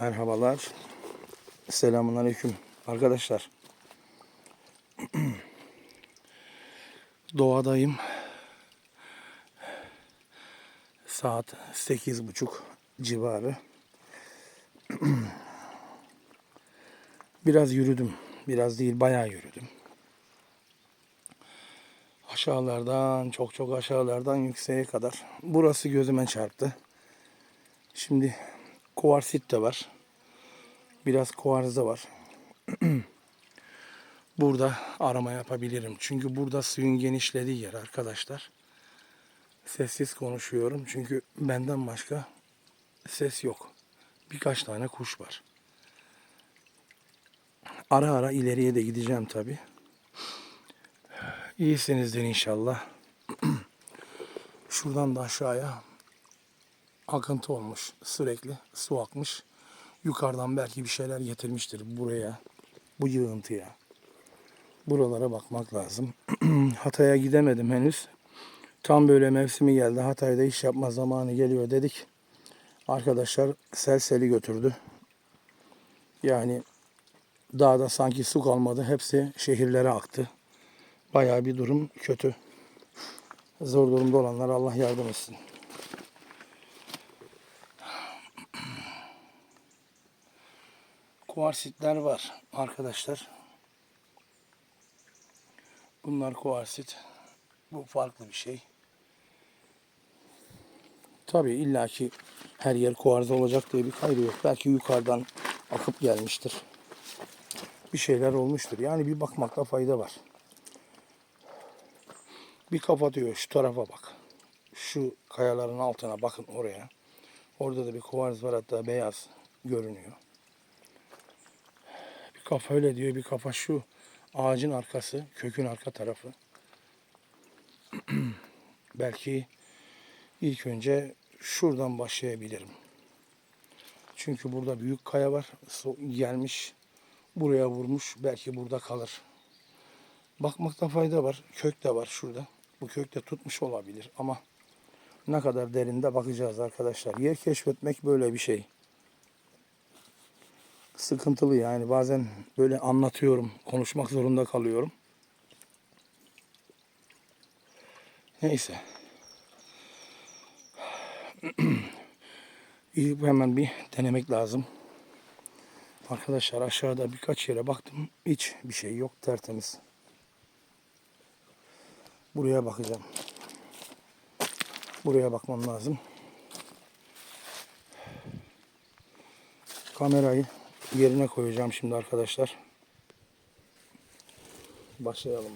Merhabalar. Selamun Aleyküm. Arkadaşlar. Doğadayım. Saat sekiz buçuk civarı. Biraz yürüdüm. Biraz değil bayağı yürüdüm. Aşağılardan çok çok aşağılardan yükseğe kadar. Burası gözüme çarptı. Şimdi kuarsit de var. Biraz kuarz da var. burada arama yapabilirim. Çünkü burada suyun genişlediği yer arkadaşlar. Sessiz konuşuyorum. Çünkü benden başka ses yok. Birkaç tane kuş var. Ara ara ileriye de gideceğim tabi. İyisinizdir inşallah. Şuradan da aşağıya akıntı olmuş sürekli. Su akmış. Yukarıdan belki bir şeyler getirmiştir buraya. Bu yığıntıya. Buralara bakmak lazım. Hatay'a gidemedim henüz. Tam böyle mevsimi geldi. Hatay'da iş yapma zamanı geliyor dedik. Arkadaşlar sel seli götürdü. Yani dağda sanki su kalmadı. Hepsi şehirlere aktı. Bayağı bir durum kötü. Zor durumda olanlar Allah yardım etsin. Kuarsitler var arkadaşlar. Bunlar kuarsit. Bu farklı bir şey. Tabii illaki her yer kuarz olacak diye bir kaydı yok. Belki yukarıdan akıp gelmiştir. Bir şeyler olmuştur. Yani bir bakmakta fayda var. Bir kapatıyor şu tarafa bak. Şu kayaların altına bakın oraya. Orada da bir kuvarz var hatta beyaz görünüyor. Bir kafa öyle diyor bir kafa şu ağacın arkası, kökün arka tarafı. Belki ilk önce şuradan başlayabilirim. Çünkü burada büyük kaya var. Gelmiş buraya vurmuş. Belki burada kalır. Bakmakta fayda var. Kök de var şurada. Bu kök de tutmuş olabilir ama ne kadar derinde bakacağız arkadaşlar. Yer keşfetmek böyle bir şey. Sıkıntılı yani bazen böyle anlatıyorum, konuşmak zorunda kalıyorum. Neyse. İyi hemen bir denemek lazım. Arkadaşlar aşağıda birkaç yere baktım. Hiç bir şey yok. Tertemiz. Buraya bakacağım. Buraya bakmam lazım. Kamerayı yerine koyacağım şimdi arkadaşlar. Başlayalım.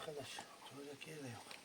Arkadaş oturacak yer de yok.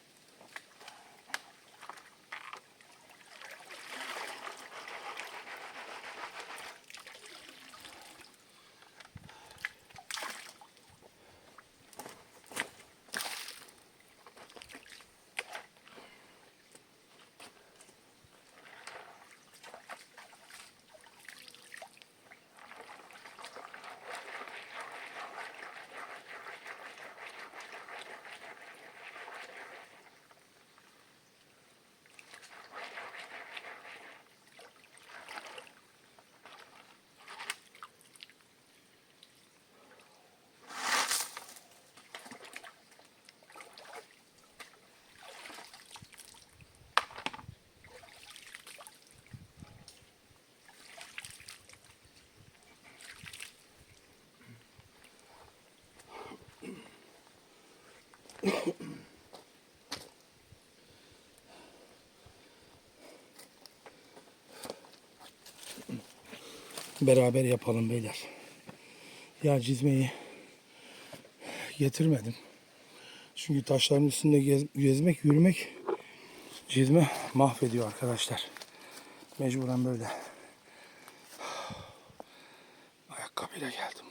Beraber yapalım beyler. Ya çizmeyi getirmedim. Çünkü taşların üstünde gez- gezmek, yürümek çizme mahvediyor arkadaşlar. Mecburen böyle. Ayakkabıyla geldim.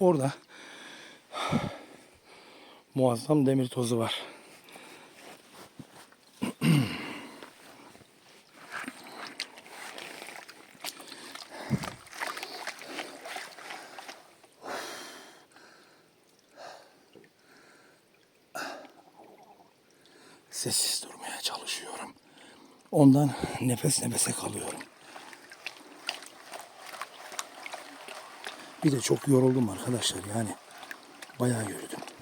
Orada muazzam demir tozu var. Sessiz durmaya çalışıyorum. Ondan nefes nefese kalıyorum. Bir de çok yoruldum arkadaşlar yani. Bayağı yürüdüm.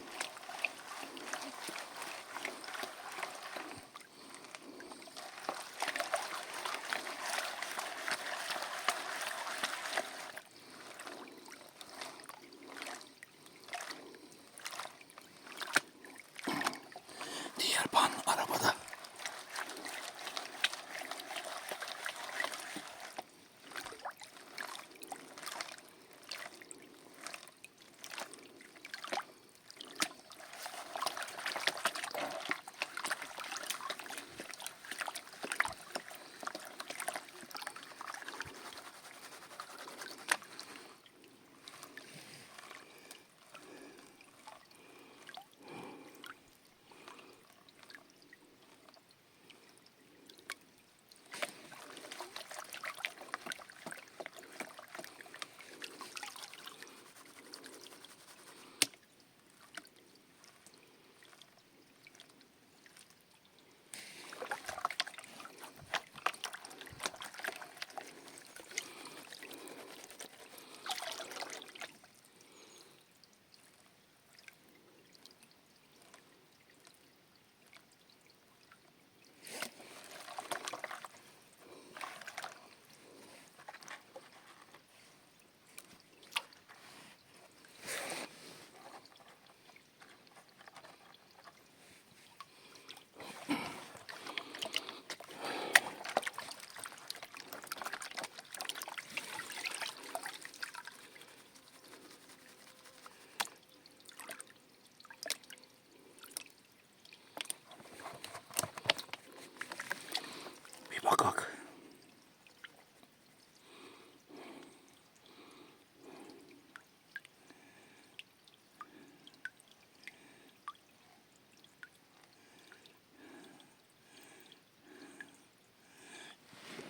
Bir bakak.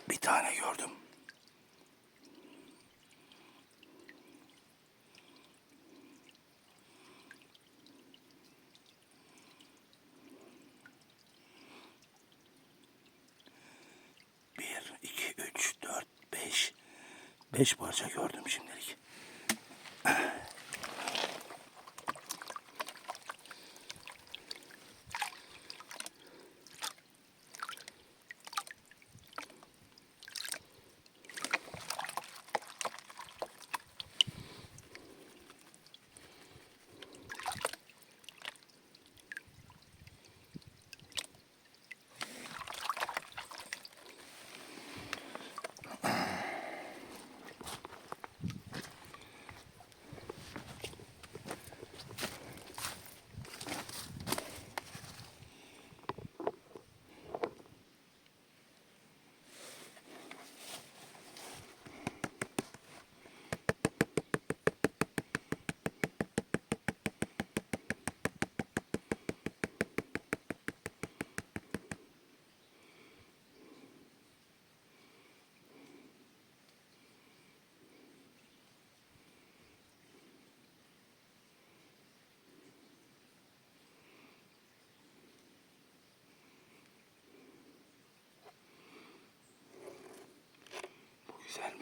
Bir tane gördüm. Bir, iki, üç, dört, beş. Beş parça gördüm şimdilik.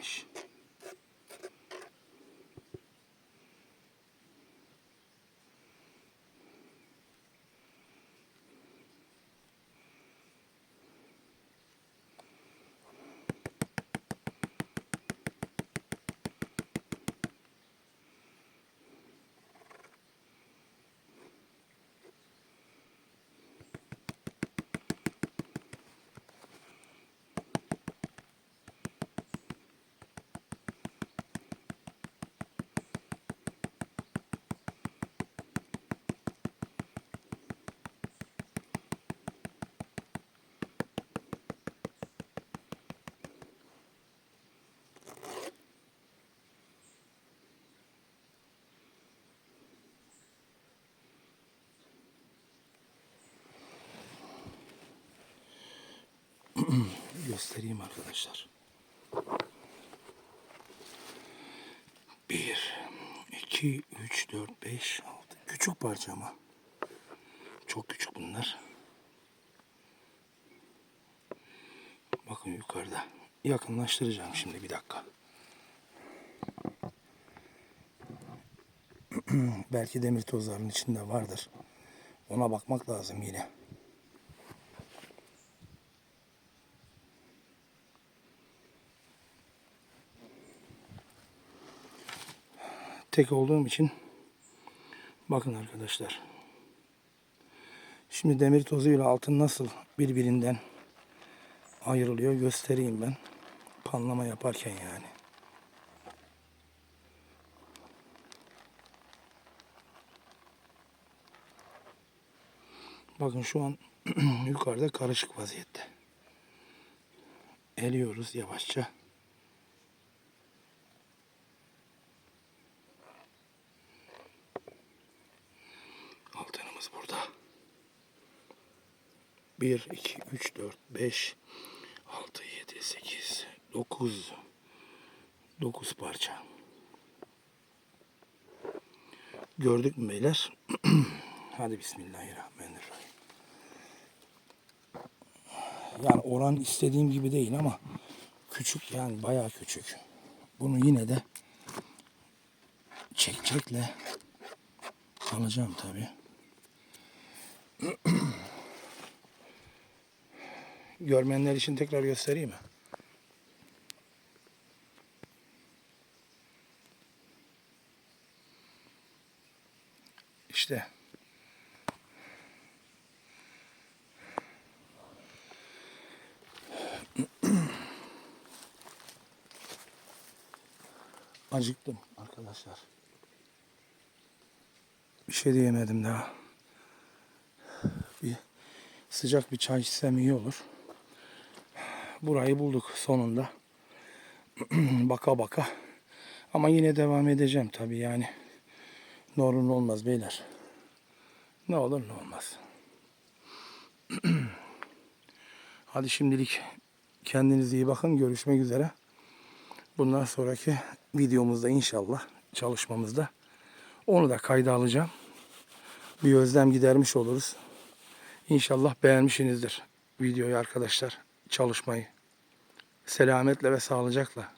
Gelmiş. Göstereyim arkadaşlar. Bir, iki, üç, dört, beş, altı. Küçük parça ama. Çok küçük bunlar. Bakın yukarıda. Yakınlaştıracağım şimdi bir dakika. Belki demir tozlarının içinde vardır. Ona bakmak lazım yine. Tek olduğum için bakın arkadaşlar. Şimdi demir tozuyla altın nasıl birbirinden ayrılıyor göstereyim ben. Panlama yaparken yani. Bakın şu an yukarıda karışık vaziyette. Eliyoruz yavaşça. Altınımız burada. 1, 2, 3, 4, 5, 6, 7, 8, 9. 9 parça. Gördük mü beyler? Hadi Bismillahirrahmanirrahim. Yani oran istediğim gibi değil ama küçük yani bayağı küçük. Bunu yine de çekçekle alacağım tabii. Görmeyenler için tekrar göstereyim mi? İşte. Acıktım arkadaşlar. Bir şey diyemedim daha. Bir sıcak bir çay içsem iyi olur. Burayı bulduk sonunda. baka baka. Ama yine devam edeceğim tabii yani. Ne olur ne olmaz beyler. Ne olur ne olmaz. Hadi şimdilik kendinize iyi bakın. Görüşmek üzere. Bundan sonraki videomuzda inşallah çalışmamızda onu da kayda alacağım. Bir özlem gidermiş oluruz. İnşallah beğenmişsinizdir videoyu arkadaşlar. Çalışmayı. Selametle ve sağlıcakla.